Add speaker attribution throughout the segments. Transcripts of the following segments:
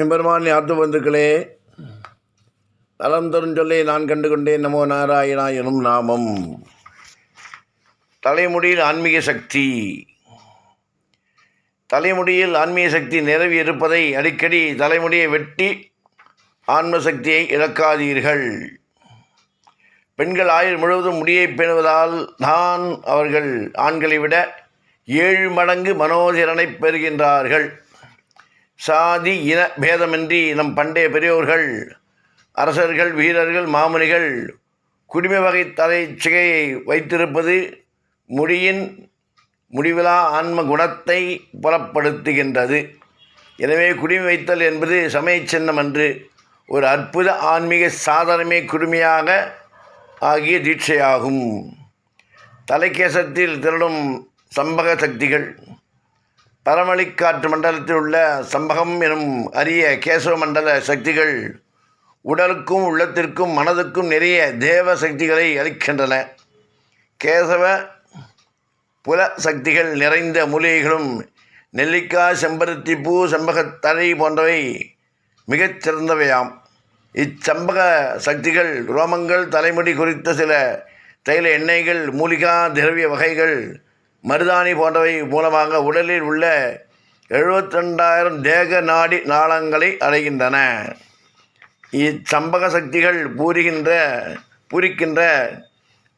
Speaker 1: எம்பெருமான் யாத்து பந்துக்களே நலம் தருஞ்சொல்லை நான் கண்டு கொண்டேன் நமோ நாராயணா எனும் நாமம். தலைமுடியில் ஆன்மீக சக்தி. தலைமுடியில் ஆன்மீக சக்தி நிரவி இருப்பதை அடிக்கடி தலைமுடியை வெட்டி ஆன்ம சக்தியை இழக்காதீர்கள். பெண்கள் ஆயுள் முழுவதும் முடியை பேணுவதால் தான் அவர்கள் ஆண்களை விட ஏழு மடங்கு மனோதிறனை பெறுகின்றார்கள். சாதி இன பேதமின்றி நம் பண்டைய பெரியோர்கள் அரசர்கள் வீரர்கள் மாமுனிகள் குடிமை வகை தலை சிகையை வைத்திருப்பது முடியின் முடிவிலா ஆன்ம குணத்தை புலப்படுத்துகின்றது. எனவே குடிமை வைத்தல் என்பது சமய சின்னம் அன்று ஒரு அற்புத ஆன்மீக சாதனமே குடுமையாக ஆகிய தீட்சையாகும். தலைக்கேசத்தில் திரளும் சம்பக சக்திகள் பரமளிக்காற்று மண்டலத்தில் உள்ள சம்பகம் எனும் அரிய கேசவ மண்டல சக்திகள் உடலுக்கும் உள்ளத்திற்கும் மனதுக்கும் நிறைய தேவ சக்திகளை அளிக்கின்றன. கேசவ புல சக்திகள் நிறைந்த மூலிகைகளும் நெல்லிக்காய் செம்பருத்தி பூ செம்பகத்தழை போன்றவை மிகச் சிறந்தவையாம். இச்சம்பக சக்திகள் ரோமங்கள் தலைமுடி குறித்த சில தைல எண்ணெய்கள் மூலிகா திரவிய வகைகள் மருதாணி போன்றவை மூலமாக உடலில் உள்ள எழுபத்தி ரெண்டாயிரம் தேக நாடி நாளங்களை அடைகின்றன. இச்சம்பக சக்திகள் பூரிகின்ற பூரிக்கின்ற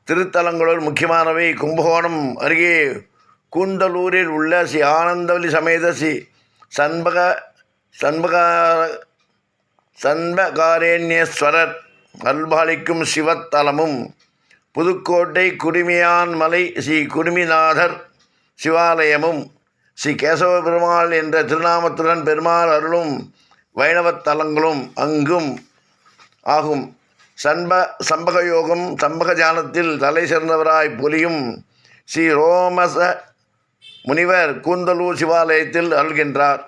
Speaker 1: திருத்தலங்களுள் முக்கியமானவை. கும்பகோணம் அருகே கூந்தலூரில் உள்ள ஸ்ரீ ஆனந்தவல்லி சமேத ஸ்ரீ சண்பக சண்பகார சண்பகாரேண்யேஸ்வரர் அல்பாலிக்கும் சிவத்தலமும் புதுக்கோட்டை குடுமியான் மலை ஸ்ரீ குடுமிநாதர் சிவாலயமும் ஸ்ரீ கேசவ பெருமாள் என்ற திருநாமத்துடன் பெருமாள் அருளும் வைணவத் தலங்களும் அங்கும் ஆகும். சண்ப சம்பக யோகம் சம்பக ஜானத்தில் தலை சிறந்தவராய் பொலியும் ஸ்ரீ ரோமச முனிவர் கூந்தலூர் சிவாலயத்தில் அருள்கின்றார்.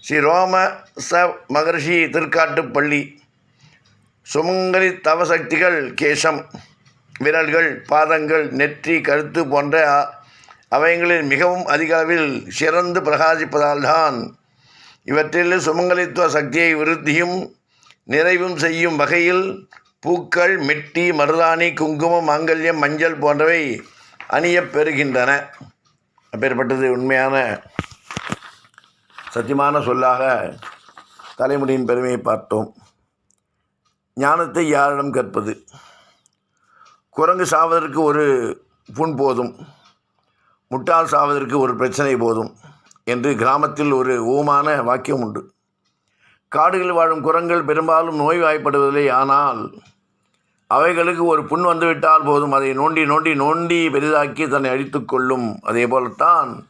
Speaker 1: ஸ்ரீ ரோம ச மகர்ஷி திருக்காட்டுப்பள்ளி சுமங்கலி தவசக்திகள் கேசம். விரல்கள் பாதங்கள் நெற்றி கழுத்து போன்ற அ- அவயங்களில் மிகவும் அதிக அளவில் சிறந்து பிரகாசிப்பதால் தான் இவற்றில் சுமங்கலித்துவ சக்தியை விருத்தியும் நிறைவும் செய்யும் வகையில் பூக்கள் மெட்டி மருதாணி குங்குமம் மாங்கல்யம் மஞ்சள் போன்றவை அணியப் பெறுகின்றன. அப்பேற்பட்டது உண்மையான சத்தியமான சொல்லாக தலைமுடியின் பெருமையை பார்த்தோம். ஞானத்தை யாரிடம் கற்பது? குரங்கு சாவதற்கு ஒரு புண் போதும் முட்டாள் சாவதற்கு ஒரு பிரச்சனை போதும் என்று கிராமத்தில் ஒரு ஊமான வாக்கியம் உண்டு. காடுகளில் வாழும் குரங்கள் பெரும்பாலும் நோய்வாய்ப்படுவதில்லை ஆனால் அவைகளுக்கு ஒரு புண் வந்துவிட்டால் போதும். அதை நோண்டி நோண்டி நோண்டி பெரிதாக்கி தன்னை அழித்து கொள்ளும். அதே போலத்தான்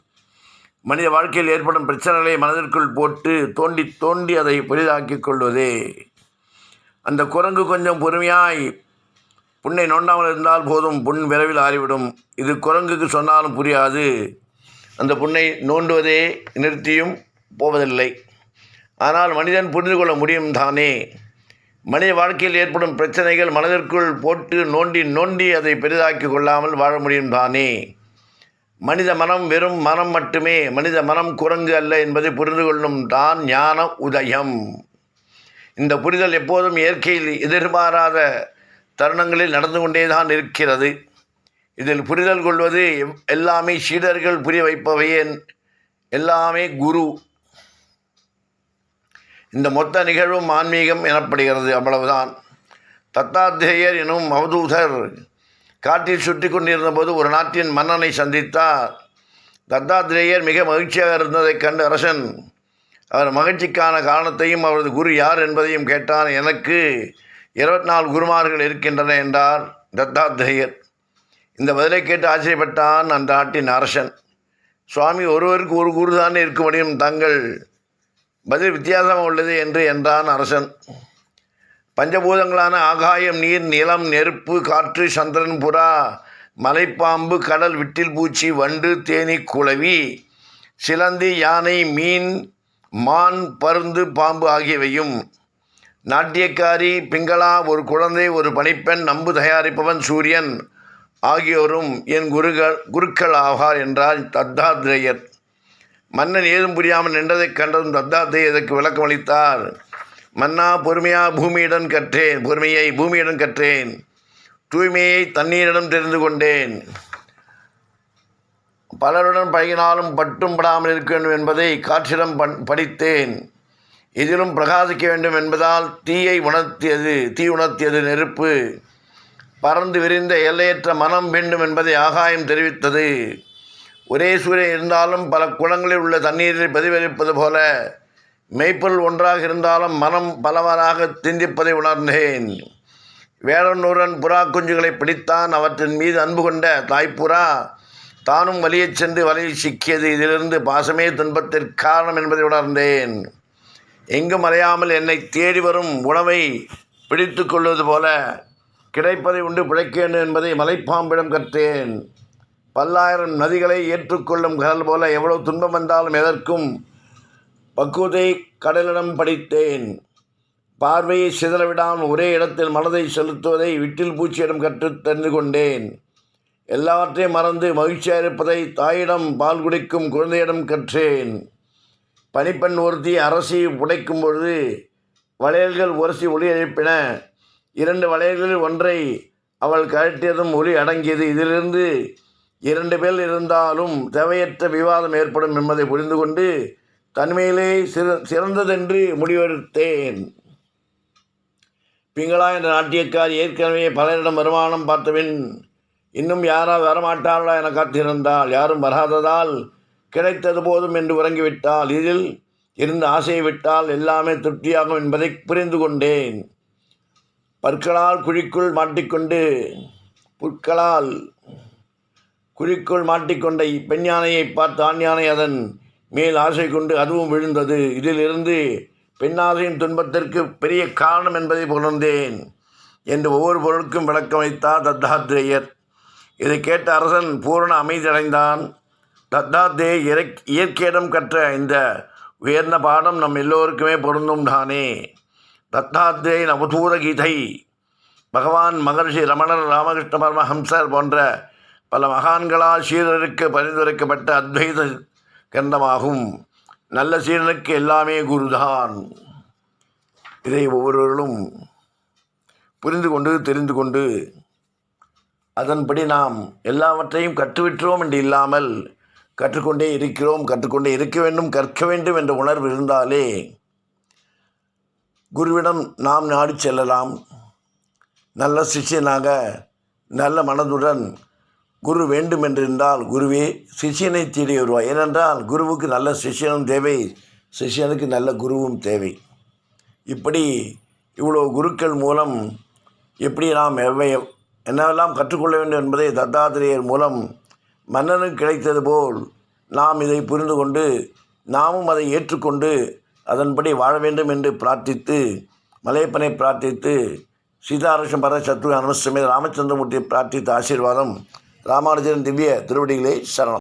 Speaker 1: மனித வாழ்க்கையில் ஏற்படும் பிரச்சனைகளை மனதிற்குள் போட்டு தோண்டி தோண்டி அதை பெரிதாக்கிக் கொள்வதே. அந்த குரங்கு கொஞ்சம் பொறுமையாய் புண்ணை நோண்டாமல் இருந்தால் போதும் புண் விரைவில் ஆறிவிடும். இது குரங்குக்கு சொன்னாலும் புரியாது. அந்த புண்ணை நோண்டுவதே நிறுத்தியும் போவதில்லை. ஆனால் மனிதன் புரிந்து கொள்ள முடியும் தானே. மனித வாழ்க்கையில் ஏற்படும் பிரச்சனைகள் மனதிற்குள் போட்டு நோண்டி நோண்டி அதை பெரிதாக்கி கொள்ளாமல் வாழ முடியும் தானே. மனித மனம் வெறும் மனம் மட்டுமே. மனித மனம் குரங்கு அல்ல என்பதை புரிந்து கொள்ளும் தான் ஞான உதயம். இந்த புரிதல் எப்போதும் இயற்கையில் எதிர்பாராத தருணங்களில் நடந்து கொண்டே தான் இருக்கிறது. இதில் புரிதல் கொள்வது எல்லாமே சீடர்கள் புரிய வைப்பவையே எல்லாமே குரு. இந்த மொத்த நிகழ்வும் ஆன்மீகம் எனப்படுகிறது அவ்வளவுதான். தத்தாத்திரேயர் எனும் அவதூதர் காட்டில் சுற்றி கொண்டிருந்தபோது ஒரு நாட்டின் மன்னனை சந்தித்தார். தத்தாத்திரேயர் மிக மகிழ்ச்சியாக இருந்ததைக் கண்டு அரசன் அவர் மகிழ்ச்சிக்கான காரணத்தையும் அவரது குரு யார் என்பதையும் கேட்டான். எனக்கு இருபத்தி நாலு குருமார்கள் இருக்கின்றன என்றார் தத்தாத்ரேயர். இந்த பதிலை கேட்டு ஆச்சரியப்பட்டான் அந்த நாட்டின் அரசன். சுவாமி ஒருவருக்கு ஒரு குரு தான் இருக்க முடியும்? தங்கள் பதில் வித்தியாசமாக உள்ளது என்று என்றான் அரசன். பஞ்சபூதங்களான ஆகாயம் நீர் நிலம் நெருப்பு காற்று சந்திரன் புறா மலைப்பாம்பு கடல் விட்டில் பூச்சி வண்டு தேனி குளவி சிலந்தி யானை மீன் மான் பருந்து பாம்பு ஆகியவையும் நாட்டியக்காரி பிங்களா ஒரு குழந்தை ஒரு பணிப்பெண் நம்பு தயாரிப்பவன் சூரியன் ஆகியோரும் என் குருகள் குருக்கள் ஆவார் என்றார் தத்தாத்ரேயர். மன்னன் ஏதும் புரியாமல் நின்றதைக் கண்டதும் தத்தாத்ரேயர் இதற்கு விளக்கம் அளித்தார். மன்னா பொறுமையா பூமியுடன் கற்றேன் பொறுமையை பூமியிடம் கற்றேன். தூய்மையை தண்ணீரிடம் தெரிந்து கொண்டேன். பலருடன் பழகினாலும் பட்டும் படாமல் இருக்க வேண்டும் என்பதை காற்றிடம் பண் படித்தேன். இதிலும் பிரகாசிக்க வேண்டும் என்பதால் தீயை உணர்த்தியது தீ உணர்த்தியது நெருப்பு. பறந்து விரிந்த எல்லையற்ற மனம் வேண்டும் என்பதை ஆகாயம் தெரிவித்தது. ஒரே சூரியன் இருந்தாலும் பல குளங்களில் உள்ள தண்ணீரில் பிரதிபலிப்பது போல மெய்ப்பொருள் ஒன்றாக இருந்தாலும் மனம் பலவராக சிந்திப்பதை உணர்ந்தேன். வேடனூரன் புறா குஞ்சுகளை பிடித்தான் அவற்றின் மீது அன்பு கொண்ட தாய்ப்புறா. தானும் வலியச் சென்று வலையில் சிக்கியது. இதிலிருந்து பாசமே துன்பத்திற்கு காரணம் என்பதை உணர்ந்தேன். எங்கும் மறையாமல் என்னை தேடி வரும் உணவை பிடித்து கொள்வது போல கிடைப்பதை உண்டு பிழைக்க வேண்டும் என்பதை மலைப்பாம்பிடம் கற்றேன். பல்லாயிரம் நதிகளை ஏற்றுக்கொள்ளும் கடல் போல எவ்வளவு துன்பம் வந்தாலும் எதற்கும் பக்குவத்தை கடலிடம் படித்தேன். பார்வையை சிதறவிடாமல் ஒரே இடத்தில் மனதை செலுத்துவதை விட்டில் பூச்சியிடம் கற்று தெரிந்து கொண்டேன். எல்லாவற்றையும் மறந்து மகிழ்ச்சியாக இருப்பதை தாயிடம் பால் குடிக்கும் குழந்தையிடம் கற்றேன். பனிப்பெண் ஒருத்தி அரசி உடைக்கும் பொழுது வளையல்கள் உரசி ஒளி எழுப்பின. இரண்டு வளையல்களில் ஒன்றை அவள் கழட்டியதும் ஒளி அடங்கியது. இதிலிருந்து இரண்டு பேர் இருந்தாலும் தேவையற்ற விவாதம் ஏற்படும் என்பதை புரிந்து கொண்டு தன்மையிலே சிற சிறந்ததென்று முடிவெடுத்தேன். பிங்களா என்ற நாட்டியக்கார் ஏற்கனவே பலரிடம் வருமானம் பார்த்தபின் இன்னும் யாராவது வரமாட்டார்களா என காத்திருந்தால் யாரும் வராததால் கிடைத்தது போதும் என்று உறங்கிவிட்டால் இதில் இருந்த ஆசையை விட்டால் எல்லாமே திருப்தியாகும் என்பதை புரிந்து கொண்டேன். பற்களால் குழிக்குள் மாட்டிக்கொண்டு புற்களால் குழிக்குள் மாட்டிக்கொண்ட இப்பெண் யானையை பார்த்து ஆண் யானை அதன் மேல் ஆசை கொண்டு அதுவும் விழுந்தது. இதிலிருந்து பெண்ணாசையின் துன்பத்திற்கு பெரிய காரணம் என்பதை புணர்ந்தேன் என்று ஒவ்வொரு பொருளுக்கும் விளக்கம் வைத்தார் தத்தாத்ரேயர். இதை கேட்ட அரசன் பூரண அமைதியடைந்தான். தத்தாத்தே இயற் இயற்கையிடம் கற்ற இந்த உயர்ந்த பாடம் நம் எல்லோருக்குமே பொருந்தும் தானே. தத்தாத்தே நவதூர கீதை. பகவான் மகர்ஷி ரமணர் ராமகிருஷ்ண பரமஹம்சர் போன்ற பல மகான்களால் சீரருக்கு பரிந்துரைக்கப்பட்ட அத்வைத கிரந்தமாகும். நல்ல சீரனுக்கு எல்லாமே குருதான். இதை ஒவ்வொருவர்களும் புரிந்து கொண்டு தெரிந்து கொண்டு அதன்படி நாம் எல்லாவற்றையும் கற்றுவிட்டோம் என்று இல்லாமல் கற்றுக்கொண்டே இருக்கிறோம் கற்றுக்கொண்டே இருக்க வேண்டும் கற்க வேண்டும் என்ற உணர்வு இருந்தாலே குருவிடம் நாம் நாடி செல்லலாம். நல்ல சிஷ்யனாக நல்ல மனதுடன் குரு வேண்டும் என்றிருந்தால் குருவே சிஷியனை தேடி வருவார் ஏனென்றால் குருவுக்கு நல்ல சிஷ்யனும் தேவை சிஷ்யனுக்கு நல்ல குருவும் தேவை. இப்படி இவ்வளோ குருக்கள் மூலம் எப்படி நாம் எவ்வை என்னவெல்லாம் கற்றுக்கொள்ள வேண்டும் என்பதை தத்தாத்திரேயர் மூலம் மன்னனுக்கு கிடைத்தது போல் நாம் இதை புரிந்து கொண்டு நாமும் அதை ஏற்றுக்கொண்டு அதன்படி வாழ வேண்டும் என்று பிரார்த்தித்து மலையப்பனை பிரார்த்தித்து சீதாரஷம் பர சத்ரு அனுசமே ராமச்சந்திரமூர்த்தியை பிரார்த்தித்த ஆசீர்வாதம் ராமானுஜன் திவ்ய திருவடிகளே சரணம்.